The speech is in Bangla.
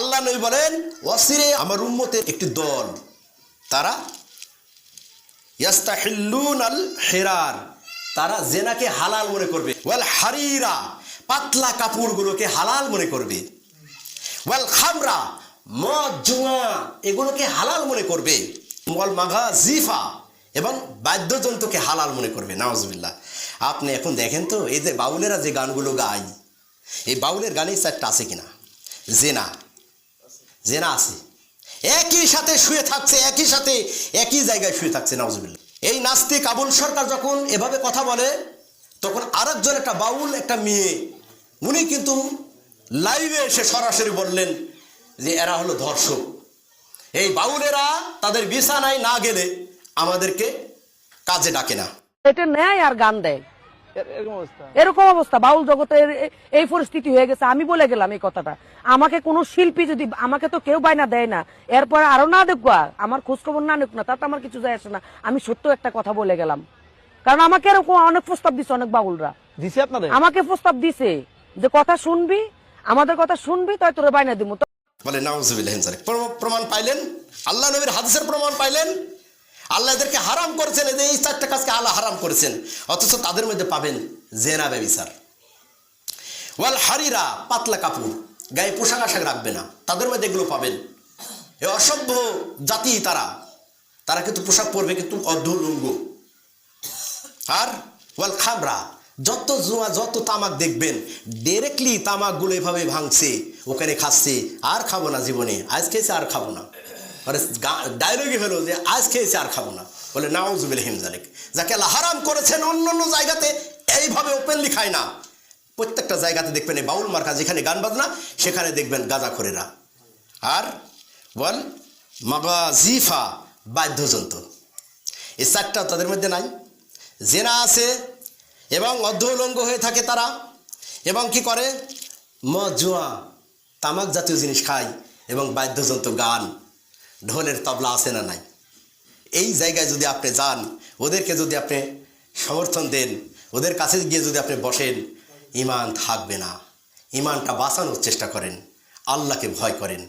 আল্লাহ নবী বলেন, ওয়াসিরে, আমার উম্মতের একটি দল, তারা আল হেরার, তারা জেনাকে হালাল মনে করবে। হারিরা, পাতলা কাপড়গুলোকে হালাল মনে করবে। খামরা, মদ, জুয়া, এগুলোকে হালাল মনে করবে। ওয়াল মাঘা জিফা এবং বাদ্যযন্ত্রকে হালাল মনে করবে। নাওজবিল্লা আপনি এখন দেখেন তো এই যে বাউলেরা যে গানগুলো গায়, এই বাউলের গানে চারটা আছে কিনা? জেনা। জেনা আছে। একই সাথে শুয়ে থাকছে, একই সাথে একই জায়গায় শুয়ে থাকছে নাওজবিল্লা এই নাস্তিক আবুল সরকার যখন এভাবে কথা বলে, তখন আরেকজন একটা বাউল, একটা মেয়ে, উনি কিন্তু লাইভে এসে সরাসরি বললেন যে, এরা হলো ধর্ষক। এই বাউলেরা তাদের বিছানায় না গেলে আমাদেরকে কাজে ডাকে না। এটা নেয় আর গান দেয়। এরকম অবস্থা। বাউল জগতের এই পরিস্থিতি হয়ে গেছে আমি বলে গেলাম এই কথাটা। আমাকে কোনো শিল্পী যদি আমাকে তো কেউ বাইনা দেয় না এরপরে আরও না দেখবা আমার খোঁজ খবর না নিক না তাতে আমার কিছু যায় আসে না আমি সত্য একটা কথা বলে গেলাম। কারণ আমাকে এরকম অনেক প্রস্তাব দিছে অনেক বাউলরা। দিছে আপনাদের? আমাকে প্রস্তাব দিছে যে কথা শুনবি আমাদের কথা শুনবি তাই তোরে বাইনা দিব বলে নাউজুবিল্লাহ প্রমাণ পাইলেন আল্লাহ নবীর হাদিসের প্রমাণ পাইলেন আল্লাহ এদেরকে হারাম করেছেন এদের এই চারটা কাজকে আল্লাহ হারাম করেছেন। অথচ তাদের মধ্যে পাবেন জেনা ব্যবিচার ওয়াল হারিরা, পাতলা কাপড়, গায়ে পোশাক আশাক রাখবে না। তাদের মধ্যে এগুলো পাবেন। এ অসভ্য জাতি তারা। তারা কিন্তু পোশাক পরবে কিন্তু অর্ধলুঙ্গ আর ওয়াল খাবরা যত জুয়া, যত তামাক দেখবেন ডিরেক্টলি তামাকগুলো এভাবে ভাঙছে, ওখানে খাচ্ছে, আর খাব না জীবনে। আজ খেয়েছে আর খাব না। মানে ডায়লগে হলো যে আজ খেয়েছে আর খাব না বলে নাউজুবিল হিমজালিক যাকে আল্লাহ হারাম করেছেন অন্য অন্য জায়গাতে, এইভাবে ওপেনলি খায় না। প্রত্যেকটা জায়গাতে দেখবেন এই বাউল মার্কা, যেখানে গান বাজনা, সেখানে দেখবেন গাঁজাখোরেরা আর বল, মাগাজিফা বাদ্যযন্ত্র। এই চারটা তাদের মধ্যে নাই। জেনা আছে এবং অর্ধউলঙ্গ হয়ে থাকে তারা। এবং কি করে? মদ, জুয়া তামাক জাতীয় জিনিস খায় এবং বাদ্যযন্ত্র, গান। ঢোলের তবলা আছে না নাই? এই জায়গায় যদি আপনি যান, ওদেরকে যদি আপনি সমর্থন দেন, ওদের কাছে গিয়ে যদি আপনি বসেন ইমান থাকবে না। ইমানটা বাঁচানোর চেষ্টা করেন, আল্লাহকে ভয় করেন।